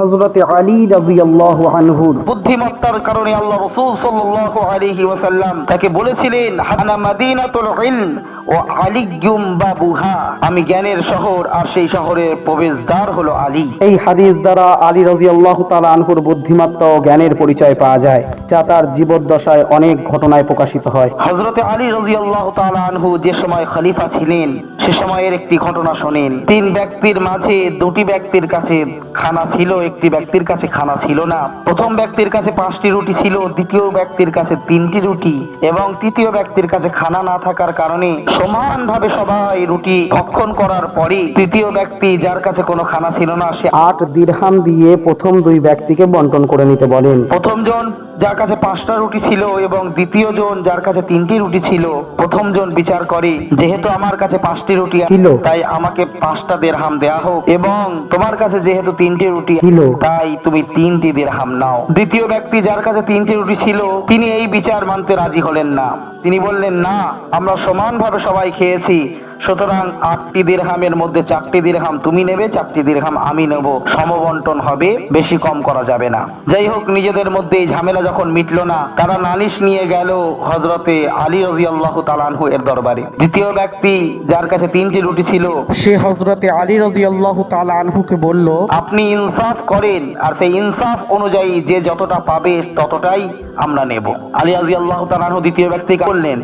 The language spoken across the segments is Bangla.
হজরত আলী রাদিয়াল্লাহু আনহুর বুদ্ধিমত্তার কারণে আল্লাহ রসুল সাল্লাল্লাহু আলাইহি ওয়াসাল্লাম তাকে বলেছিলেন, হানা মাদিনাতুল ইলম। ও আলিয়ুম বাবুহা আমি জ্ঞানের শহর আর সেই শহরের প্রবেশদ্বার হলো আলী। এই হাদিস দ্বারা আলী রাদিয়াল্লাহু তাআলা আনহুর বুদ্ধিমত্তা ও জ্ঞানের পরিচয় পাওয়া যায় যা তার জীবদ্দশায় অনেক ঘটনায় প্রকাশিত হয়। হজরতে আলী রাজিয়াল্লাহ তাআলা আনহু যে সময় খলিফা ছিলেন সে সময়ের একটি ঘটনা শোনেন। তিন ব্যক্তির মাঝে দুটি ব্যক্তির কাছে খানা ছিল একটি ব্যক্তির কাছে খানা ছিল না। প্রথম ব্যক্তির কাছে পাঁচটি রুটি ছিল দ্বিতীয় ব্যক্তির কাছে তিনটি রুটি এবং তৃতীয় ব্যক্তির কাছে খানা না থাকার কারণে সমানভাবে সবাই রুটি ভক্ষণ করার পরে তৃতীয় ব্যক্তি যার কাছে কোনো খানা ছিল না সে আট দিরহাম দিয়ে প্রথম দুই ব্যক্তিকে বন্টন করে নিতে বলেন প্রথম জন যার কাছে পাঁচটা রুটি ছিল এবং দ্বিতীয় জন যার কাছে তিনটি রুটি ছিল প্রথম জন বিচার করে যেহেতু আমার কাছে পাঁচটি রুটি ছিল। তাই আমাকে পাঁচটা দেড়হাম দেয়া হোক এবং তোমার কাছে যেহেতু তিনটি রুটি ছিল। তাই তুমি তিনটি দেড়হাম নাও দ্বিতীয় ব্যক্তি যার কাছে তিনটি রুটি ছিল তিনি এই বিচার মানতে রাজি হলেন না তিনি বললেন না আমরা সমানভাবে সবাই খেয়েছি। সুতরাং আটটি দিরহামের মধ্যে চারটি দিরহাম তুমি নেবে চারটি দিরহাম আমি নেব। সমবন্টন হবে বেশি কম করা যাবে না। যাই হোক নিজেদের মধ্যে এই ঝামেলা যখন মিটলো না তারা নালিশ নিয়ে গেল হজরতে আলী রাজি আল্লাহ তালানহু এর দরবারে। দ্বিতীয় ব্যক্তি যার কাছে তিনটি রুটি ছিল সে হজরতে আলী রাদিয়াল্লাহু তাআলা আনহুকে বলল আপনি ইনসাফ করেন আর সেই ইনসাফ অনুযায়ী যে যতটা পাবে ততটাই আমরা নেব। আলী রাজি আল্লাহ তালানহু দ্বিতীয় ব্যক্তিকে বললেন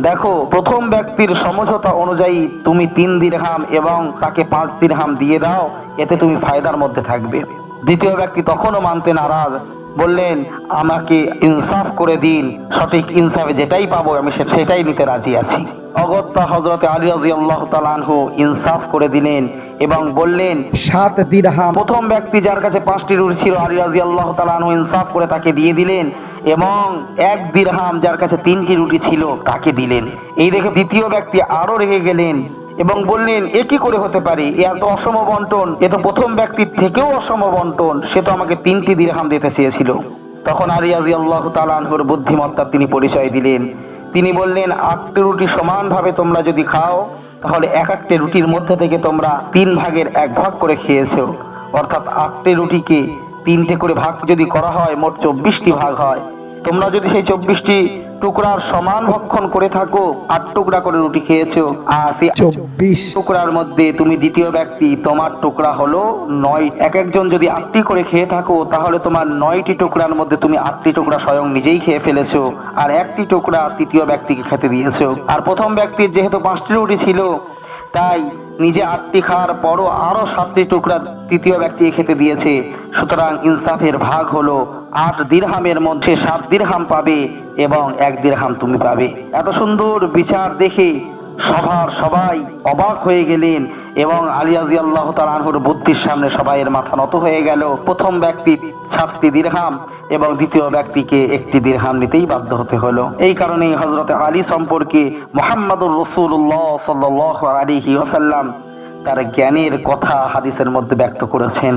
দেখো, প্রথম ব্যক্তির সমঝোতা অনুযায়ী তুমি তিন দিরহাম এবং তাকে পাঁচ দিরহাম দিয়ে দাও, এতে তুমি ফায়দার মধ্যে থাকবে। দ্বিতীয় ব্যক্তি তখনও মানতে নারাজ, বললেন, আমাকে ইনসাফ করে দিন, সঠিক ইনসাফে যেটাই পাবো আমি সেটাই নিতে রাজি আছি। অগত্যা হজরতে আলী রাজি আল্লাহ তালানহু ইনসাফ করে দিলেন এবং বললেন সাত দিরহাম। প্রথম ব্যক্তি যার কাছে পাঁচটি রুটি ছিল আলী রাজি আল্লাহ তালানহু ইনসাফ করে তাকে দিয়ে দিলেন এবং এক দিরহাম যার কাছে তিনটি রুটি ছিল তাকে দিলেন। এই দেখে দ্বিতীয় ব্যক্তি আরও রেগে গেলেন এবং বললেন এ কি করে হতে পারে? এ এত অসম বন্টন এ তো প্রথম ব্যক্তির থেকেও অসম বন্টন সে তো আমাকে তিনটি দিরহাম দিতে চেয়েছিল। তখন আলী রাজি আল্লাহ তালানহুর বুদ্ধিমত্তার তিনি পরিচয় দিলেন। তিনি বললেন, আটটি রুটি সমানভাবে তোমরা যদি খাও, তাহলে এক একটি রুটির মধ্যে থেকে তোমরা তিন ভাগের এক ভাগ করে খেয়েছো। অর্থাৎ আটটি রুটিকে তিনটে করে ভাগ যদি করা হয়, মোট চব্বিশটি ভাগ হয়। তোমরা যদি সেই চব্বিশটি টুকরার সমান ভক্ষণ করে থাকো আট টুকরা করে রুটি খেয়েছো। আর সেই চব্বিশ। টুকরার মধ্যে তুমি দ্বিতীয় ব্যক্তি তোমার টুকরা হলো নয়। এক একজন যদি আটটি করে খেয়ে থাকো তাহলে তোমার নয়টি টুকরার মধ্যে তুমি আটটি টুকরা স্বয়ং নিজেই খেয়ে ফেলেছো। আর একটি টুকরা তৃতীয় ব্যক্তিকে খেতে দিয়েছ। আর প্রথম ব্যক্তির যেহেতু পাঁচটি রুটি ছিল তাই নিজে আটটি খাওয়ার পরও আরও সাতটি টুকরা তৃতীয় ব্যক্তিকে খেতে দিয়েছে। সুতরাং ইনসাফের ভাগ হলো আট দিরহামের মধ্যে সাত দিরহাম পাবে এবং এক দিরহাম তুমি পাবে। এত সুন্দর বিচার দেখে সবার সবাই অবাক হয়ে গেলেন এবং আলী রাজি আল্লাহ তালাহুর বুদ্ধির সামনে সবাইয়ের মাথা নত হয়ে গেল। প্রথম ব্যক্তি সাতটি দিরহাম এবং দ্বিতীয় ব্যক্তিকে একটি দিরহাম নিতেই বাধ্য হতে হলো। এই কারণেই হজরত আলী সম্পর্কে মোহাম্মদুর রসুল্লাহ সাল্লাহ আলিহি ওসাল্লাম তার জ্ঞানের কথা হাদিসের মধ্যে ব্যক্ত করেছেন।